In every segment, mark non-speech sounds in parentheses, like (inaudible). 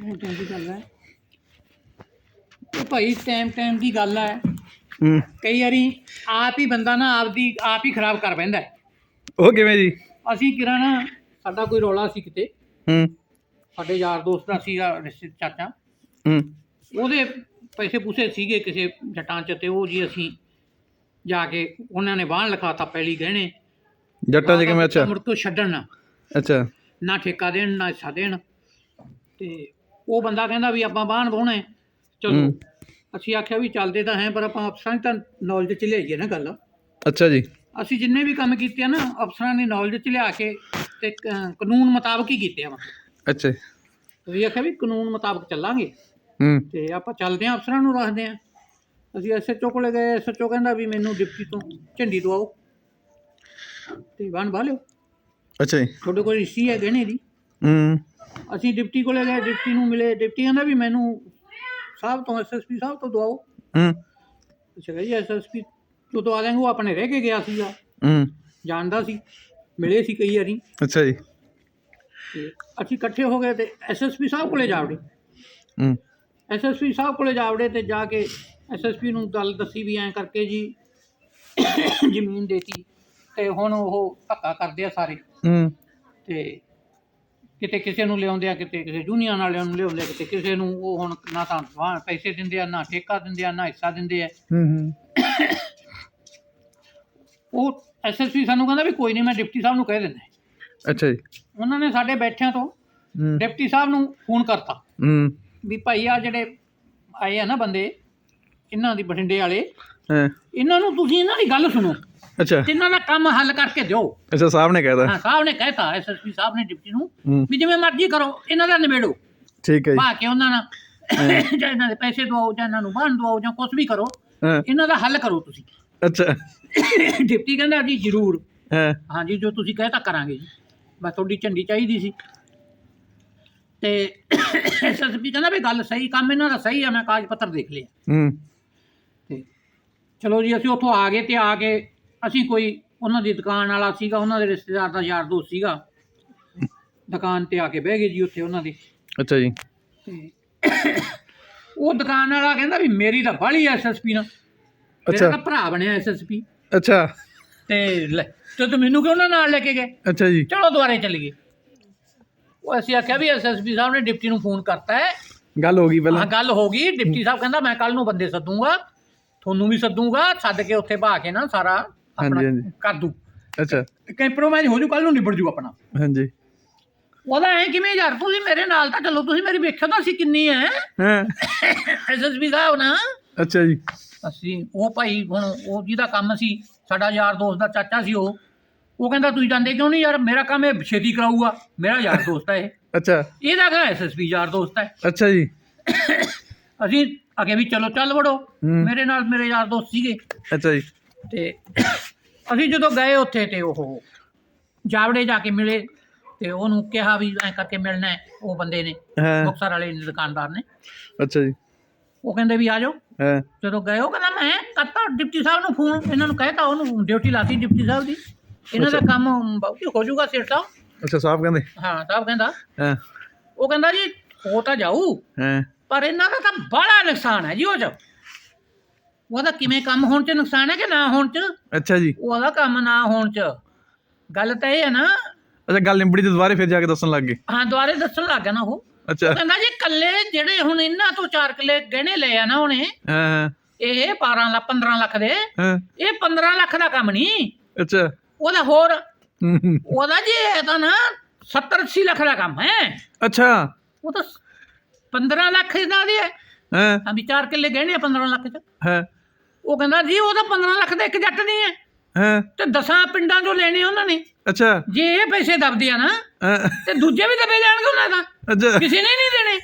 Time ਦੀ ਗੱਲ ਹੈ। ਉਹ ਭਾਈ ਟਾਈਮ ਟਾਈਮ ਦੀ ਗੱਲ ਹੈ। ਹੂੰ। ਕਈ ਵਾਰੀ ਆਪ ਹੀ ਬੰਦਾ ਨਾ ਆਪਦੀ ਆਪ ਹੀ ਖਰਾਬ ਕਰ ਹੈ। ਉਹ ਕਿਵੇਂ ਜੀ? ਅਸੀਂ ਕਿਰਾ ਨਾ ਸਾਡਾ ਕੋਈ ਰੌਲਾ ਸੀ ਕਿਤੇ। ਹੂੰ। ਸਾਡੇ ਯਾਰ ਦੋਸਤ ਦਾ ਸੀਗਾ ਰਿਸ਼ਤੇ ਚਾਚਾ। ਹੂੰ। ਉਹਦੇ ਪੈਸੇ ਪੂਸੇ ਸੀਗੇ ਕਿਸੇ ਜਟਾਂ 'ਚ ਤੇ ਉਹ ਜੀ ਅਸੀਂ ਜਾ ਕੇ ਉਹਨਾਂ ਨੇ ਬਾਹਨ ਲਿਖਾਤਾ ਪਹਿਲੀ ਗਹਿਣੇ। ਜੱਟਾਂ ਜੀ ਕਿਵੇਂ? ਅੱਛਾ। ਮੁੜ ਕੇ ਛੱਡਣ। ਨਾ ਅੱਛਾ। ਨਾ ਠੇਕਾ ਦੇਣ ਨਾ ਹਿੱਸਾ ਦੇਣ। ਤੇ ਉਹ ਬੰਦਾ ਕਹਿੰਦਾ ਵੀ ਆਪਾਂ ਬਾਹਨ ਵਾਹੁਣਾ ਹੈ। ਚਲੋ ਹੂੰ। ਅਸੀਂ ਆਖਿਆ ਵੀ ਚੱਲਦੇ ਤਾਂ ਹੈ ਪਰ ਆਪਾਂ ਅਫਸਰਾਂ ਦੀ ਤਾਂ ਨੌਲੇਜ ਚ ਲਿਆਈਏ ਨਾ ਗੱਲ। ਅੱਛਾ ਜੀ। ਅਸੀਂ ਜਿੰਨੇ ਵੀ ਕੰਮ ਕੀਤੇ ਆ ਨਾ ਅਫਸਰਾਂ ਦੀ ਨੌਲੇਜ ਚ ਲਿਆ ਕੇ ਤੇ ਕ- ਕਾਨੂੰਨ ਮੁਤਾਬਕ ਹੀ ਕੀਤੇ ਆ ਅੱਛਾ ਜੀ। ਤੁਸੀਂ ਆਖਿਆ ਵੀ ਕਾਨੂੰਨ ਮੁਤਾਬਕ ਚੱਲਾਂਗੇ। ਹੂੰ। ਤੇ ਆਪਾਂ ਚੱਲਦੇ ਆ ਅਫਸਰਾਂ ਨੂੰ ਰੱਖਦੇ ਆ ਅਸੀਂ ਐਸਐਚਓ ਕੋਲੇ ਗਏ ਐਸਐਚਓ ਕਹਿੰਦਾ ਵੀ ਮੈਨੂੰ ਡਿਪਟੀ ਤੋਂ ਝੰਡੀ ਦਵਾਓ। ਤੇ ਬਾਹਨ ਬਾਹ ਲਿਓ ਅੱਛਾ ਜੀ। ਤੁਹਾਡੇ ਕੋਲ ਰਿਸ਼ੀ ਹੈ ਗਹਿਣੇ ਦੀ ਹੂੰ। ਅਸੀਂ ਡਿਪਟੀ ਕੋਲੇ ਗਏ ਡਿਪਟੀ ਨੂੰ ਮਿਲੇ ਡਿਪਟੀ ਕਹਿੰਦਾ ਵੀ ਮੈਨੂੰ ਸਾਹਿਬ ਤੋਂ ਐਸਐਸਪੀ ਸਾਹਿਬ ਤੋਂ ਦਵਾਓ। ਹੂੰ। ਅੱਛਾ ਜੀ ਐਸਐਸਪੀ ਤੋਂ ਦਵਾ ਦੇਂਗੇ ਉਹ ਆਪਣੇ ਰਹਿ ਕੇ ਗਿਆ ਸੀਗਾ। ਹੂੰ। ਜਾਣਦਾ ਸੀ ਮਿਲੇ ਸੀ ਕਈ ਵਾਰੀ। ਅੱਛਾ ਜੀ। ਤੇ ਅਸੀਂ ਇਕੱਠੇ ਹੋ ਗਏ ਤੇ ਐਸਐਸਪੀ ਸਾਹਿਬ ਕੋਲੇ ਜਾ ਵੜੇ। ਹੂੰ। ਐਸਐਸਪੀ ਸਾਹਿਬ ਕੋਲੇ ਜਾ ਵੜੇ ਤੇ ਜਾ ਕੇ ਐਸਐਸਪੀ ਨੂੰ ਗੱਲ ਦੱਸੀ ਵੀ ਐਂ ਕਰਕੇ ਜੀ ਜ਼ਮੀਨ ਦੇਤੀ ਤੇ ਹੁਣ ਉਹ ਧੱਕਾ ਕਰਦੇ ਆ ਸਾਰੇ। ਹੂੰ। ਤੇ ਕਿਤੇ ਕਿਸੇ ਨੂੰ ਲਿਆਉਂਦੇ ਆ ਕਿਤੇ ਕਿਸੇ ਜੂਨੀਅਰ ਵਾਲਿਆਂ ਨੂੰ ਲਿਆਉਂਦੇ ਆ ਕਿਤੇ ਕਿਸੇ ਨੂੰ ਉਹ ਹੁਣ ਨਾ ਤਾਂ ਵਾਹ ਪੈਸੇ ਦਿੰਦੇ ਆ ਨਾ ਠੇਕਾ ਦਿੰਦੇ ਆ ਨਾ ਹਿੱਸਾ ਦਿੰਦੇ ਆ। ਹੂੰ ਹੂੰ। ਉਹ ਐਸਐਸਪੀ ਸਾਨੂੰ ਕਹਿੰਦਾ ਵੀ ਕੋਈ ਨਹੀਂ ਮੈਂ ਡਿਪਟੀ ਸਾਹਿਬ ਨੂੰ ਕਹਿ ਦਿੰਦਾ। ਅੱਛਾ ਜੀ। ਉਹਨਾਂ ਨੇ ਸਾਡੇ ਬੈਠਿਆਂ ਤੋਂ ਹੂੰ। ਡਿਪਟੀ ਸਾਹਿਬ ਨੂੰ ਫੋਨ ਕਰਤਾ। ਹੂੰ। ਵੀ ਭਾਈ ਆ ਜਿਹੜੇ ਆਏ ਆ ਨਾ ਬੰਦੇ ਇਹਨਾਂ ਦੀ ਬਠਿੰਡੇ ਵਾਲੇ ਹਾਂ। ਇਹਨਾਂ ਨੂੰ ਤੁਸੀਂ ਇਹਨਾਂ ਦੀ ਗੱਲ ਸੁਣੋ। ਅੱਛਾ। ਤੇ ਇਹਨਾਂ ਦਾ ਕੰਮ ਹੱਲ ਕਰਕੇ ਦਿਓ। ਅੱਛਾ ਸਾਹਿਬ ਨੇ ਕਹਿਤਾ। ਹਾਂ ਸਾਹਿਬ ਨੇ ਕਹਿਤਾ ਐਸਐਸਪੀ ਸਾਹਿਬ ਨੇ ਡਿਪਟੀ ਨੂੰ ਵੀ ਜਿਵੇਂ ਮਰਜ਼ੀ ਕਰੋ ਇਹਨਾਂ ਦਾ ਨਿਬੇੜੋ। ਠੀਕ ਹੈ ਜੀ। ਕੇ ਉਹਨਾਂ ਨਾਲ (coughs) ਜਾਂ ਇਹਨਾਂ ਦੇ ਪੈਸੇ ਦਵਾਓ ਜਾਂ ਇਹਨਾਂ ਨੂੰ ਬਾਂਧ ਦਵਾਓ ਜਾਂ ਕੁਝ ਵੀ ਕਰੋ ਇਹਨਾਂ ਦਾ ਹੱਲ ਕਰੋ ਤੁਸੀਂ। ਅੱਛਾ। (coughs) ਡਿਪਟੀ ਕਹਿੰਦਾ ਜੀ ਜ਼ਰੂਰ। ਹਾਂ। ਹਾਂਜੀ ਜੋ ਤੁਸੀਂ ਕਹਿਤਾ ਕਰਾਂਗੇ ਜੀ। ਬਸ ਤੁਹਾਡੀ ਝੰਡੀ ਚਾਹੀਦੀ ਸੀ। ਤੇ (coughs) ਐਸਐਸਪੀ ਕਹਿੰਦਾ ਵੀ ਗੱਲ ਸਹੀ ਕੰਮ ਇਹਨਾਂ ਦਾ ਸਹੀ ਆ ਮੈਂ ਕਾਗਜ਼ ਪੱਤਰ ਦੇਖ ਲਿਆ। ਹੂੰ। ਤੇ ਚਲੋ ਜੀ ਅਸੀਂ ਉੱਥੋਂ ਆ ਗਏ ਤੇ ਆ ਕੇ ਅਸੀਂ ਕੋਈ ਉਹਨਾਂ ਦੀ ਦੁਕਾਨ ਵਾਲਾ ਸੀਗਾ ਉਹਨਾਂ ਦੇ ਰਿਸ਼ਤੇਦਾਰ ਦਾ ਯਾਰ ਦੋਸਤ ਸੀਗਾ। ਦੁਕਾਨ ਤੇ ਆ ਕੇ ਬਹਿ ਗਏ ਜੀ ਉੱਥੇ ਉਹਨਾਂ ਦੀ। ਅੱਛਾ ਜੀ। ਤੇ ਉਹ ਦੁਕਾਨ ਵਾਲਾ ਕਹਿੰਦਾ ਵੀ ਮੇਰੀ ਤਾਂ ਬਾਹਲੀ ਐਸਐਸਪੀ ਨਾਲ। ਮੇਰਾ ਅੱਛਾ। ਤਾਂ ਭਰਾ ਬਣਿਆ ਐਸਐਸਪੀ ਅੱਛਾ। ਤੇ ਲੈ ਤੇ ਤੂੰ ਮੈਨੂੰ ਕਿਉਂ ਨਾ ਨਾਲ ਲੈ ਕੇ ਗਏ? ਅੱਛਾ ਜੀ। ਚਲੋ ਦੁਬਾਰੇ ਚੱਲ ਗਏ। ਉਹ ਅਸੀਂ ਆਖਿਆ ਵੀ ਐਸਐਸਪੀ ਸਾਹਿਬ ਨੇ ਡਿਪਟੀ ਨੂੰ ਫੋਨ ਕਰਤਾ ਹੈ। ਗੱਲ ਹੋ ਗਈ ਹਾਂ ਪਹਿਲਾਂ ਗੱਲ ਹੋ ਗਈ। ਡਿਪਟੀ ਸਾਹਿਬ ਕਹਿੰਦਾ ਮੈਂ ਕੱਲ ਨੂੰ ਬੰਦੇ ਸੱਦੂਗਾ ਤੁਹਾਨੂੰ ਵੀ ਸੱਦੂਗਾ ਸੱਦ ਕੇ ਉੱਥੇ ਬਹਾ ਕੇ ਨਾ ਸਾਰਾ ਆਪਣਾ ਹਾਂਜੀ, ਹਾਂਜੀ। ਕਰ ਦੂ। ਅੱਛਾ। ਕੰਪਰੋਮਾਈਜ਼ ਹੋ ਜੂ ਕੱਲ ਨੂੰ ਨਿਬੜ ਜੂ ਆਪਣਾ। ਹਾਂਜੀ। ਉਹਦਾ ਐ ਕਿਵੇਂ ਯਾਰ ਤੁਸੀਂ ਮੇਰੇ ਨਾਲ ਤਾਂ ਚਲੋ ਤੁਸੀਂ ਮੇਰੀ ਵੇਖਿਓ ਤਾਂ ਅਸੀਂ ਕਿੰਨੀ ਹੈ? ਹਾਂ ਐਸਐਸਪੀ ਸਾਹਿਬ ਨਾ। ਅੱਛਾ ਜੀ। ਅਸੀਂ ਉਹ ਭਾਈ ਹੁਣ ਉਹ ਜਿਹਦਾ ਕੰਮ ਸੀ ਸਾਡਾ ਯਾਰ ਦੋਸਤ ਦਾ ਚਾਚਾ ਸੀ ਉਹ। ਉਹ ਕਹਿੰਦਾ ਤੁਸੀਂ ਜਾਂਦੇ ਕਿਉਂ ਨਹੀਂ ਯਾਰ? ਮੇਰਾ ਕੰਮ ਇਹ ਛੇਤੀ ਕਰਾਊਗਾ। ਮੇਰਾ ਯਾਰ ਦੋਸਤ ਹੈ ਇਹ। ਅੱਛਾ। ਇਹਦਾ ਕਹਿੰਦਾ ਐਸਐਸਪੀ ਯਾਰ ਦੋਸਤ ਹੈ। ਅੱਛਾ ਜੀ। ਅਸੀਂ ਅਗੇ ਵੀ ਚਲੋ ਚੱਲ ਵੜੋ। ਹੂੰ। ਮੇਰੇ ਨਾਲ ਮੇਰੇ ਯਾਰ ਦੋਸਤ ਸੀਗੇ। ਅੱਛਾ ਜੀ। ਤੇ ਅਸੀਂ ਜਦੋਂ ਗਏ ਉੱਥੇ ਤੇ ਉਹ ਜਾਵੜੇ ਜਾ ਕੇ ਮਿਲੇ ਤੇ ਉਹਨੂੰ ਕਿਹਾ ਵੀ ਐ ਕਰਕੇ ਮਿਲਣਾ ਹੈ ਉਹ ਬੰਦੇ ਨੇ ਹਾਂ। ਮੁਕਤਸਰ ਵਾਲੇ ਨੇ, ਦੁਕਾਨਦਾਰ ਨੇ। ਅੱਛਾ ਜੀ। ਉਹ ਕਹਿੰਦੇ ਵੀ ਆ ਜਾਓ। ਹਾਂ। ਜਦੋਂ ਗਏ ਉਹ ਕਹਿੰਦਾ ਮੈਂ ਕਰਤਾ ਡਿਪਟੀ ਸਾਹਿਬ ਨੂੰ ਫੋਨ ਇਹਨਾਂ ਨੂੰ ਕਹਿਤਾ ਉਹਨੂੰ ਡਿਊਟੀ ਲਾਤੀ ਡਿਪਟੀ ਸਾਹਿਬ ਦੀ। ਇਹਨਾਂ ਦਾ ਕੰਮ ਬਾਕੀ ਹੋ ਜਾਊਗਾ ਸੇਠ ਸਾਹਿਬ ਅੱਛਾ ਸਾਹਿਬ ਕਹਿੰਦੇ? ਹਾਂ ਸਾਹਿਬ ਕਹਿੰਦਾ। ਹਾਂ। ਉਹ ਕਹਿੰਦਾ ਜੀ ਹੋ ਤਾਂ ਜਾਊ ਹਾਂ। ਪਰ ਇਹਨਾਂ ਦਾ ਤਾਂ ਬੜਾ ਨੁਕਸਾਨ ਹੈ ਜੀ ਉਹ ਚ ਉਹਦਾ ਕਿਵੇਂ ਕੰਮ ਹੋਣ ਚ ਨੁਕਸਾਨ ਹੈ ਕਿ ਨਾ ਹੋਣ ਚ? ਅੱਛਾ ਜੀ। ਉਹਦਾ ਕੰਮ ਨਾ ਹੋਣ ਚ। ਗੱਲ ਤਾਂ ਇਹ ਹੈ ਨਾ। ਅੱਛਾ ਗੱਲ ਨਿਬੜੀ ਤੇ ਦੁਬਾਰੇ ਫਿਰ ਜਾ ਕੇ ਦੱਸਣ ਲੱਗ ਗਏ। ਹਾਂ ਦੁਆਰੇ ਦੱਸਣ ਲੱਗ ਗਿਆ ਨਾ ਉਹ। ਅੱਛਾ। ਕਹਿੰਦਾ ਜੀ ਕੱਲੇ ਜਿਹੜੇ ਹੁਣ ਇਹਨਾਂ ਤੋਂ 4 ਕਿੱਲੇ ਗਹਿਣੇ ਲਏ ਆ ਨਾ ਉਹਨੇ ਹਾਂ ਇਹ 12 ਲੱਖ 15 ਲੱਖ ਦੇ। ਹਾਂ। ਇਹ 15 ਲੱਖ ਦਾ ਕੰਮ ਨਹੀਂ ਅੱਛਾ। ਉਹਦਾ ਹੋਰ। ਉਹਦਾ ਜੀ ਇਹ ਤਾਂ ਨਾ 70 80 ਲੱਖ ਦਾ ਕੰਮ ਹੈ। ਅੱਛਾ। ਉਹ ਤਾਂ 15 ਲੱਖ ਦਾ ਦੀ ਹੈ। ਹਾਂ। ਵੀ 4 ਕਿੱਲੇ ਗਹਿਣੇ ਆ 15 ਲੱਖ ਚ। ਹਾਂ। ਉਹ ਕਹਿੰਦਾ ਜੀ ਉਹ ਤਾਂ 15 ਲੱਖ ਦਾ ਇੱਕ ਜੱਟ ਨਹੀਂ ਹੈ। ਹਾਂ? ਤੇ ਦਸਾਂ ਪਿੰਡਾਂ ਚੋਂ ਲੈਣੇ ਉਹਨਾਂ ਨੇ। ਅੱਛਾ। ਜੇ ਇਹ ਪੈਸੇ ਦਬਦੇ ਆ ਨਾ ਹਾਂ, ਤੇ ਦੂਜੇ ਵੀ ਦਬੇ ਜਾਣਗੇ ਉਹਨਾਂ ਦਾ। ਅੱਛਾ। ਕਿਸੇ ਨੇ ਨਹੀਂ ਦੇਣੇ।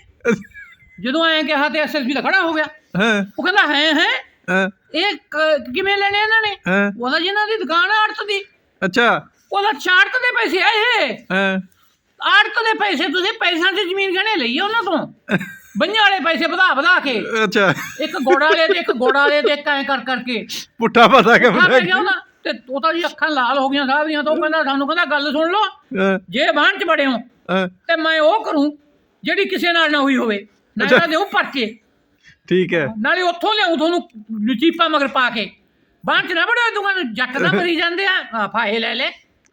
ਜਦੋਂ ਐਂ ਕਿਹਾ ਤੇ ਐਸਐਸਪੀ ਦਾ ਖੜਾ ਹੋ ਗਿਆ। ਹਾਂ? ਉਹ ਕਹਿੰਦਾ ਹੈ ਹੈ? ਹਾਂ? ਇਹ ਕ- ਕਿਵੇਂ ਲੈਣੇ ਇਹਨਾਂ ਨੇ? ਹਾਂ? ਉਹਦਾ ਜਿਹਨਾਂ ਦੀ ਦੁਕਾਨ ਆ ਆੜਤ ਦੀ। ਅੱਛਾ। ਉਹਦਾ ਚਾੜਤ ਦੇ ਪੈਸੇ ਆ ਇਹ। ਹਾਂ? ਆੜਤ ਦੇ ਪੈਸੇ ਤੁਸੀਂ ਪੈਸਿਆਂ ਦੀ ਜ਼ਮੀਨ ਗਹਿਣੇ ਲਈ ਆ ਉਹਨਾਂ ਤੋਂ। ਬੰਨ੍ਹਾਂ ਵਾਲੇ ਪੈਸੇ ਵਧਾ ਵਧਾ ਕੇ। ਅੱਛਾ। ਇੱਕ ਗੋੜਾ ਵਾਲੇ ਤੇ ਇੱਕ ਗੋੜਾ ਵਾਲੇ ਇੱਕ ਐਂ ਕਰ ਕਰਕੇ। ਪੁੱਠਾ ਪਤਾ ਗਿਆ ਉਹਨਾਂ ਤੇ ਉਹ ਤਾਂ ਜੀ ਅੱਖਾਂ ਲਾਲ ਹੋ ਗਈਆਂ ਸਾਹਿਬ ਦੀਆਂ ਤਾਂ ਉਹ ਕਹਿੰਦਾ ਸਾਨੂੰ ਕਹਿੰਦਾ ਗੱਲ ਸੁਣ ਲਓ। ਜੇ ਬਾਹਨ ਚ ਬੜੇ ਹੋ। ਤੇ ਮੈਂ ਉਹ ਕਰੂੰ ਜਿਹੜੀ ਕਿਸੇ ਨਾਲ ਨਾ ਹੋਈ ਹੋਵੇ। ਨਾ ਦੇ ਉਹ ਪਰਚੇ। ਠੀਕ ਹੈ। ਨਾਲੇ ਉੱਥੋਂ ਲਿਆਉ ਤੁਹਾਨੂੰ ਨਚੀਪਾ ਮਗਰ ਪਾ ਕੇ। ਬਾਹਰ ਚ ਨਾ ਬੜਾ ਦੁਕਾਨ ਜੱਟ ਦਾ ਮਰੀ ਜਾਂਦੇ ਆ। ਫਾਹੇ ਲੈ ਲੈ।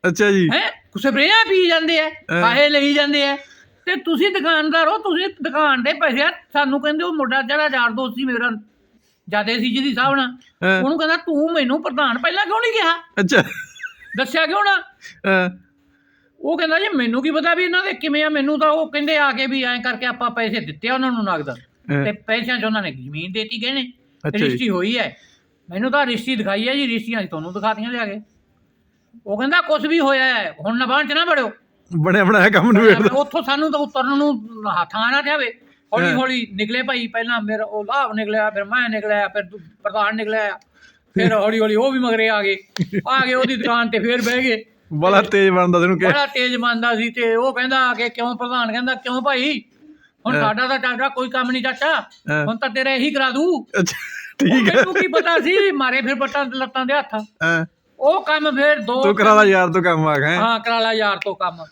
ਅੱਛਾ ਜੀ। ਹੈ? ਸਪਰੇਆਂ ਪੀ ਜਾਂਦੇ ਆ। ਫਾਹੇ ਲਈ ਜਾਂਦੇ ਆ। ਤੇ ਤੁਸੀਂ ਦੁਕਾਨਦਾਰ ਹੋ ਤੁਸੀਂ ਦੁਕਾਨ ਦੇ ਪੈਸੇ ਆ, ਸਾਨੂੰ ਕਹਿੰਦੇ ਉਹ ਮੁੰਡਾ ਜਿਹੜਾ ਯਾਰ ਦੋਸਤ ਸੀ ਮੇਰਾ ਜਿਆਦੇ ਸੀ ਜਿਹਦੀ ਹਿਸਾਬ ਨਾਲ। ਹਾਂ, ਉਹਨੂੰ ਕਹਿੰਦਾ ਤੂੰ ਮੈਨੂੰ ਪ੍ਰਧਾਨ ਪਹਿਲਾਂ ਕਿਉਂ ਨਹੀਂ ਕਿਹਾ? ਅੱਛਾ। ਦੱਸਿਆ ਕਿਉਂ ਨਾ? ਹਾਂ, ਉਹ ਕਹਿੰਦਾ ਜੀ ਮੈਨੂੰ ਕੀ ਪਤਾ ਵੀ ਇਹਨਾਂ ਦੇ ਕਿਵੇਂ ਆ ਮੈਨੂੰ ਤਾਂ ਉਹ ਕਹਿੰਦੇ ਆ ਕੇ ਵੀ ਐਂ ਕਰਕੇ ਆਪਾਂ ਪੈਸੇ ਦਿੱਤੇ ਆ ਉਹਨਾਂ ਨੂੰ ਨਗਦ। ਹਾਂ, ਤੇ ਪੈਸਿਆਂ 'ਚ ਉਹਨਾਂ ਨੇ ਜ਼ਮੀਨ ਦੇਤੀ ਗਏ ਨੇ ਅੱਛਾ ਜੀ। ਰਿਸ਼ਤੀ ਹੋਈ ਹੈ ਮੈਨੂੰ ਤਾਂ ਰਿਸ਼ਤੀ ਦਿਖਾਈ ਹੈ ਜੀ ਰਿਸ਼ਤੀਆਂ ਤੁਹਾਨੂੰ ਦਿਖਾਤੀਆਂ ਲਿਆ ਕੇ। ਉਹ ਕਹਿੰਦਾ ਕੁਝ ਵੀ ਹੋਇਆ ਹੈ ਹੁਣ ਨਬਾਨ ਚ ਨਾ ਬੜਿਓ ਬਣਿਆ ਬਣਾਇਆ ਕੰਮ ਨੂੰ ਵੇਖਦਾ। ਉੱਥੋਂ ਸਾਨੂੰ ਤਾਂ ਉਤਰਨ ਨੂੰ ਹੱਥਾਂ ਨਾ ਜਾਵੇ। ਹੌਲੀ। ਹੌਲੀ ਨਿਕਲੇ ਭਾਈ ਪਹਿਲਾਂ ਮੇਰਾ ਉਹ ਲਾਭ ਨਿਕਲਿਆ ਫਿਰ ਮੈਂ ਨਿਕਲਿਆ ਫਿਰ ਪ੍ਰਧਾਨ ਨਿਕਲਿਆ ਫਿਰ ਹੌਲੀ ਹੌਲੀ ਉਹ ਵੀ ਮਗਰੇ ਆ ਗਏ। ਆ ਗਏ ਉਹਦੀ ਦੁਕਾਨ ਤੇ ਫਿਰ ਬਹਿ ਗਏ। ਬੜਾ ਤੇਜ਼ ਬਣਦਾ ਤੈਨੂੰ ਕਿ ਬੜਾ ਤੇਜ਼ ਮੰਨਦਾ ਸੀ ਤੇ ਉਹ ਕਹਿੰਦਾ ਕਿ ਕਿਉਂ ਪ੍ਰਧਾਨ ਕਹਿੰਦਾ ਕਿਉਂ ਭਾਈ? ਹੁਣ। ਸਾਡਾ ਤਾਂ ਚਾਚਾ ਕੋਈ ਕੰਮ ਨਹੀਂ ਚਾਚਾ। ਹੁਣ ਤਾਂ ਤੇਰਾ ਇਹੀ ਕਰਾ ਦੂ। ਠੀਕ ਹੈ। ਮੈਨੂੰ ਕੀ ਪਤਾ ਸੀ ਮਾਰੇ ਫਿਰ ਬੱਟਾਂ ਲੱਤਾਂ ਦੇ ਹੱਥ। ਹਾਂ, ਉਹ ਕੰਮ ਫਿਰ ਦੋ ਤੂੰ ਕਰਾ ਲਾ ਯਾਰ ਤੂੰ ਕੰਮ ਆ ਗਿਆ ਹਾਂ? ਕਰਾ ਲਾ ਯਾਰ ਤੋਂ ਕੰਮ।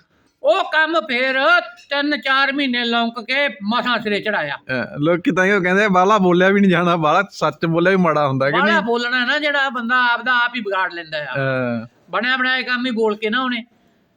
ਉਹ ਕੰਮ ਫਿਰ ਤਿੰਨ ਚਾਰ ਮਹੀਨੇ ਲੌਂਕ ਕੇ ਮਸਾਂ ਸਿਰੇ ਚੜਾਇਆ। ਲੋਕੀ ਤਾਂ ਇਹ ਕਹਿੰਦੇ ਬਾਲਾ ਬੋਲਿਆ ਵੀ ਨਹੀਂ ਜਾਣਾ ਬਾਲਾ ਸੱਚ ਬੋਲਿਆ ਵੀ ਮਾੜਾ ਹੁੰਦਾ ਕਿ ਨਹੀਂ? ਬੋਲਣਾ ਨਾ ਜਿਹੜਾ ਬੰਦਾ ਆਪਦਾ ਆਪ ਹੀ ਵਿਗਾੜ ਲੈਂਦਾ ਆ। ਬਣਿਆ ਬਣਾਇਆ ਕੰਮ ਹੀ ਬੋਲ ਕੇ ਨਾ ਉਹਨੇ।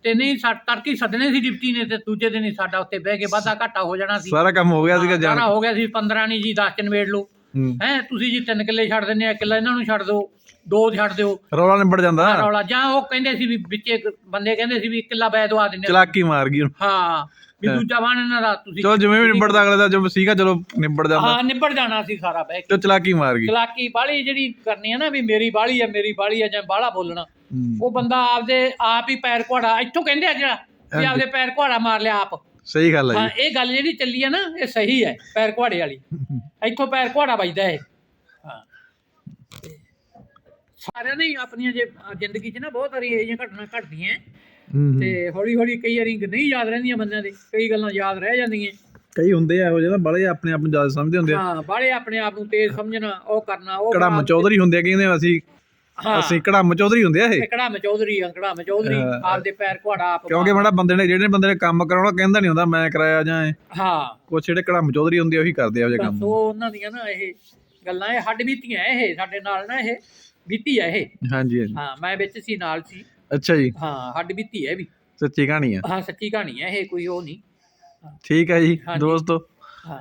ਤੇ ਨਹੀਂ ਸਾ ਤੜਕੀ ਸੱਦਣੇ ਸੀ ਡਿਪਟੀ ਨੇ ਤੇ ਦੂਜੇ ਦਿਨ ਹੀ ਸਾਡਾ ਉੱਤੇ ਬਹਿ ਕੇ ਵਾਧਾ ਘਾਟਾ ਹੋ ਜਾਣਾ ਸੀ। ਸਾਰਾ ਕੰਮ ਹੋ ਗਿਆ ਸੀਗਾ ਜਾਣ ਹੋ ਗਿਆ ਸੀ 15 ਨਹੀਂ ਜੀ 10 ਚ ਨਿਬੇੜ ਲਓ ਹੂੰ, ਹੈ ਤੁਸੀਂ ਜੀ ਤਿੰਨ ਕਿੱਲੇ ਛੱਡ ਦਿੰਦੇ ਆ ਕਿੱਲਾ ਇਹਨਾਂ ਨੂੰ ਛੱਡ ਦਿਓ ਦੋ ਛੱਡ ਦਿਓ। ਰੌਲਾ ਨਿਬੜ ਜਾਂਦਾ। ਰੌਲਾ। ਜਾਂ ਉਹ ਕਹਿੰਦੇ ਸੀ ਵੀ ਵਿੱਚ ਇੱਕ ਬੰਦੇ ਕਹਿੰਦੇ ਸੀ ਵੀ ਕਿੱਲਾ ਬੈ ਦਵਾ ਦਿੰਦੇ ਆ। ਚਲਾਕੀ ਮਾਰ ਗਈ। ਹਾਂ ਵੀ ਹਾਂ। ਦੂਜਾ ਵਾਣ ਇਹਨਾਂ ਦਾ ਤੁਸੀਂ ਚਲੋ ਜਿਵੇਂ ਵੀ ਨਿਬੜਦਾ ਅਗਲੇ ਦਾ ਜੋ ਸੀਗਾ ਚਲੋ ਨਿਬੜ ਜਾਂਦਾ। ਹਾਂ ਨਿਬੜ ਜਾਣਾ ਸੀ ਸਾਰਾ ਬਹਿ ਕੇ। ਤੇ ਚਲਾਕੀ ਮਾਰ ਗਈ। ਚਲਾਕੀ ਬਾਲੀ ਜਿਹੜੀ ਕਰਨੀ ਹੈ ਨਾ ਵੀ ਮੇਰੀ ਬਾਲੀ ਹੈ ਮੇਰੀ ਬਾਲੀ ਹੈ ਜਾਂ ਬਾਲਾ ਬੋਲਣਾ। ਹੂੰ, ਉਹ ਬੰਦਾ ਆਪਦੇ ਆਪ ਹੀ ਪੈਰ ਘੋੜਾ ਇੱਥੋਂ ਕਹਿੰਦੇ ਆ ਜਿਹੜਾ ਵੀ ਹਾਂਜੀ। ਆਪਦੇ ਪੈਰ ਘੋੜਾ ਮਾਰ ਲਿਆ ਆਪ। ਸਹੀ ਗੱਲ ਹੈ ਹਾਂ ਇਹ ਗੱਲ ਜਿਹੜੀ ਚੱਲੀ ਹੈ ਨਾ ਇਹ ਸਹੀ ਹੈ ਪੈਰ ਘੋੜੇ ਵਾਲੀ। ਇੱਥੋਂ ਪੈਰ ਘੋੜਾ ਵੱਜਦਾ ਇਹ। ਹਾਂ। ਸਾਰਿਆਂ ਨੇ ਆਪਣੀਆਂ ਜੇ ਜ਼ਿੰਦਗੀ 'ਚ ਨਾ ਬਹੁਤ ਵਾਰੀ ਇਹ ਜਿਹੀਆਂ ਘਟਨਾ ਘਟਦੀਆਂ। ਤੇ ਹੌਲੀ ਹੌਲੀ ਕਈ ਵਾਰੀ ਨਹੀਂ ਯਾਦ ਰਹਿੰਦੀਆਂ ਬੰਦਿਆਂ ਦੇ ਕਈ ਗੱਲਾਂ ਯਾਦ ਰਹਿ ਜਾਂਦੀਆਂ। ਕਈ ਹੁੰਦੇ ਆ ਇਹੋ ਜਿਹੇ ਨਾ ਬੜੇ ਆਪਣੇ ਆਪ ਨੂੰ ਜ਼ਿਆਦਾ ਸਮਝਦੇ ਹੁੰਦੇ ਆ। ਹਾਂ ਬਾਲੇ ਆਪਣੇ ਆਪ ਨੂੰ ਤੇਜ਼ ਸਮਝਣਾ ਉਹ ਕਰਨਾ ਉਹ ਕੜਮ ਚੌਧਰੀ ਹੁੰਦੇ ਆ ਕਹਿੰਦੇ ਅਸੀਂ ਹਾਂ। ਅਸੀਂ ਕੜਮ ਚੌਧਰੀ ਹੁੰਦੇ ਆ ਇਹ। ਕੜਾ ਮਚੌਧਰੀ ਅੰਕੜਾ ਮਚੌਧਰੀ ਹਾਂ। ਆਪਦੇ ਪੈਰ ਘੋੜਾ ਆਪ ਕਿਉਂਕਿ ਮਾੜਾ ਬੰਦੇ ਨੇ ਜਿਹੜੇ ਬੰਦੇ ਨੇ ਕੰਮ ਕਰਾਉਣਾ ਕਹਿੰਦਾ ਨਹੀਂ ਹੁੰਦਾ ਮੈਂ ਕਰਾਇਆ ਜਾਂ। ਹਾਂ। ਕੁਛ ਜਿਹੜੇ ਕੜਮ ਚੌਧਰੀ ਹੁੰਦੇ ਆ ਉਹੀ ਕਰਦੇ ਆ ਉਹ ਜਿਹੇ ਕੰਮ ਉਹ ਉਹਨਾਂ ਦੀਆਂ ਨਾ ਇਹ ਗੱਲਾਂ ਇਹ ਹੱਡ ਬੀਤੀਆਂ ਇਹ ਸਾਡੇ ਨਾਲ ਨਾ ਇਹ ਬੀਤੀ ਹੈ ਇਹ। ਹਾਂਜੀ ਹਾਂਜੀ। ਹਾਂ ਮੈਂ ਵਿੱਚ ਸੀ ਨਾਲ ਸੀ। ਅੱਛਾ ਜੀ। ਹਾਂ ਹੱਡ ਬੀਤੀ ਹੈ ਇਹ ਵੀ। ਸੱਚੀ ਕਹਾਣੀ ਆ। ਹਾਂ ਸੱਚੀ ਕਹਾਣੀ ਹੈ ਇਹ ਕੋਈ ਉਹ ਨਹੀਂ ਠੀਕ ਹੈ ਜੀ ਹਾਂਜੀ। ਦੋਸਤੋ। ਹਾਂ।